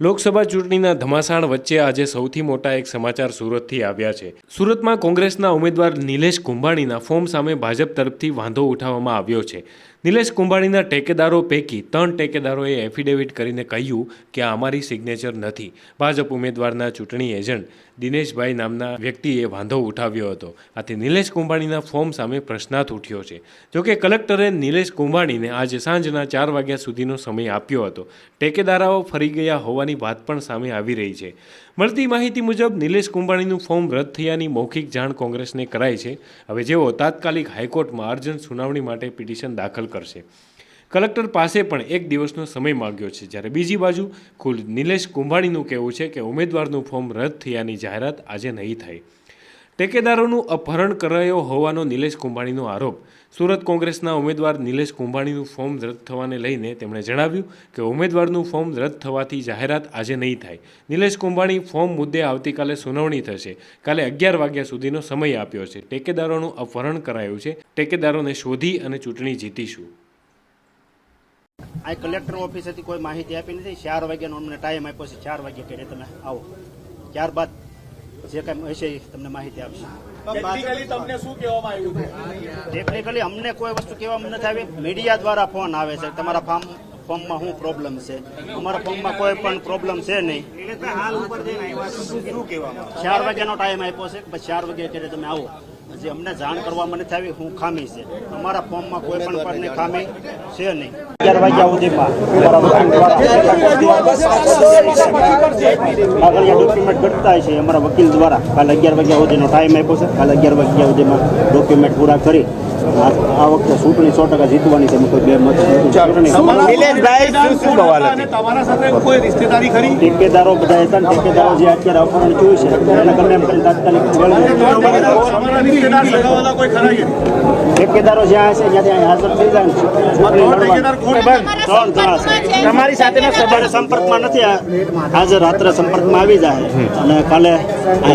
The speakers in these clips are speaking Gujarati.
લોકસભા ચૂંટણીના ધમાસાણ વચ્ચે આજે સૌથી મોટા એક સમાચાર સુરતથી આવ્યા છે. સુરતમાં કોંગ્રેસના ઉમેદવાર નિલેશ કુંભાણીના ફોર્મ સામે ભાજપ તરફથી વાંધો ઉઠાવવામાં આવ્યો છે. નિલેશ કુંભાણીના ટેકેદારો પૈકી ત્રણ ટેકેદારોએ એફિડેવિટ કરીને કહ્યું કે આ અમારી સિગ્નેચર નથી. ભાજપ ઉમેદવારના ચૂંટણી એજન્ટ દિનેશભાઈ નામના વ્યક્તિએ વાંધો ઉઠાવ્યો હતો. આથી નિલેશ કુંભાણીના ફોર્મ સામે પ્રશ્નાર્થ ઉઠ્યો છે. જોકે કલેક્ટરે નિલેશ કુંભાણીને આજે સાંજના ચાર વાગ્યા સુધીનો સમય આપ્યો હતો. ટેકેદારાઓ ફરી ગયા હોવાની વાત પણ સામે આવી રહી છે. મળતી માહિતી મુજબ, નિલેશ કુંભાણીનું ફોર્મ રદ થયાની મૌખિક જાણ કોંગ્રેસને કરાઈ છે. હવે જેઓ તાત્કાલિક હાઈકોર્ટમાં અર્જન્ટ સુનાવણી માટે પિટિશન દાખલ કરશે. કલેક્ટર પાસે પણ એક દિવસનો સમય માંગ્યો છે. જ્યારે બીજી બાજુ, કુલ નિલેશ કુંભાણીનું કહેવું છે કે ઉમેદવારનું ફોર્મ રદ થયાની જાહેરાત આજે નહીં થાય. ટેકેદારોનું અપહરણ કરાયો હોવાનો નિલેશ કુંભાણીનો આરોપ. સુરત કોંગ્રેસના ઉમેદવાર નિલેશ કુંભાણીનું ફોર્મ રદ થવાને લઈને તેમણે જણાવ્યું કે ઉમેદવારનું ફોર્મ રદ થવાથી જાહેરાત આજે નહીં થાય. નિલેશ કુંભાણી ફોર્મ મુદ્દે આવતીકાલે સુનાવણી થશે. કાલે અગિયાર વાગ્યા સુધીનો સમય આપ્યો છે. ટેકેદારોનું અપહરણ કરાયું છે. ટેકેદારોને શોધી અને ચૂંટણી જીતીશું. આ કલેક્ટર ઓફિસેથી કોઈ માહિતી આપી નથી. ચાર વાગ્યાનો અમને ટાઈમ આપ્યો છે. ચાર વાગ્યે કે તમે આવો. ત્યારબાદ જે કંઈ હશે એ તમને માહિતી આપશે. ટેકનિકલી તમને શું કહેવામાં આવ્યું? ટેકનિકલી અમને કોઈ વસ્તુ કહેવામાં નથી આવી. મીડિયા દ્વારા ફોન આવે છે. તમારા ફાર્મ ફોર્મમાં શું પ્રોબ્લેમ છે? અમારા ફોર્મમાં કોઈ પણ પ્રોબ્લેમ છે નહીં. ચાર વાગ્યાનો ટાઈમ આપ્યો છે. પછી ચાર વાગે અત્યારે તમે આવો. હજી અમને જાણ કરવામાં નથી આવી હું ખામી છે અમારા ફોર્મમાં કોઈ પણ પ્રકારની ખામી છે નહીં અગિયાર વાગ્યા સુધીમાં કાગળિયા ડોક્યુમેન્ટ ઘટતા છે અમારા વકીલ દ્વારા કાલે અગિયાર વાગ્યા સુધીનો ટાઈમ આપ્યો છે કાલે અગિયાર વાગ્યા સુધીમાં ડોક્યુમેન્ટ પૂરા કરી આ વખતે ચૂંટણી સો ટકા જીતવાની છે કોઈ બે મત તમારા સાથે કોઈ રિશ્તેદારી ખરી? ઠેકેદારો બધા હતા ને ઠેકેદારો જે અત્યારે અપહરણ થયું છે એને ગમે એમ તાત્કાલિક? ઠેકેદારો જ્યાં હશે ત્યાંથી અહીં હાજર થઈ જાય છે? તમારી સાથેનો સંપર્કમાં નથી હાજર રાત્રે સંપર્કમાં આવી જાય અને કાલે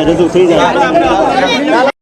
રજૂ થઈ જાય.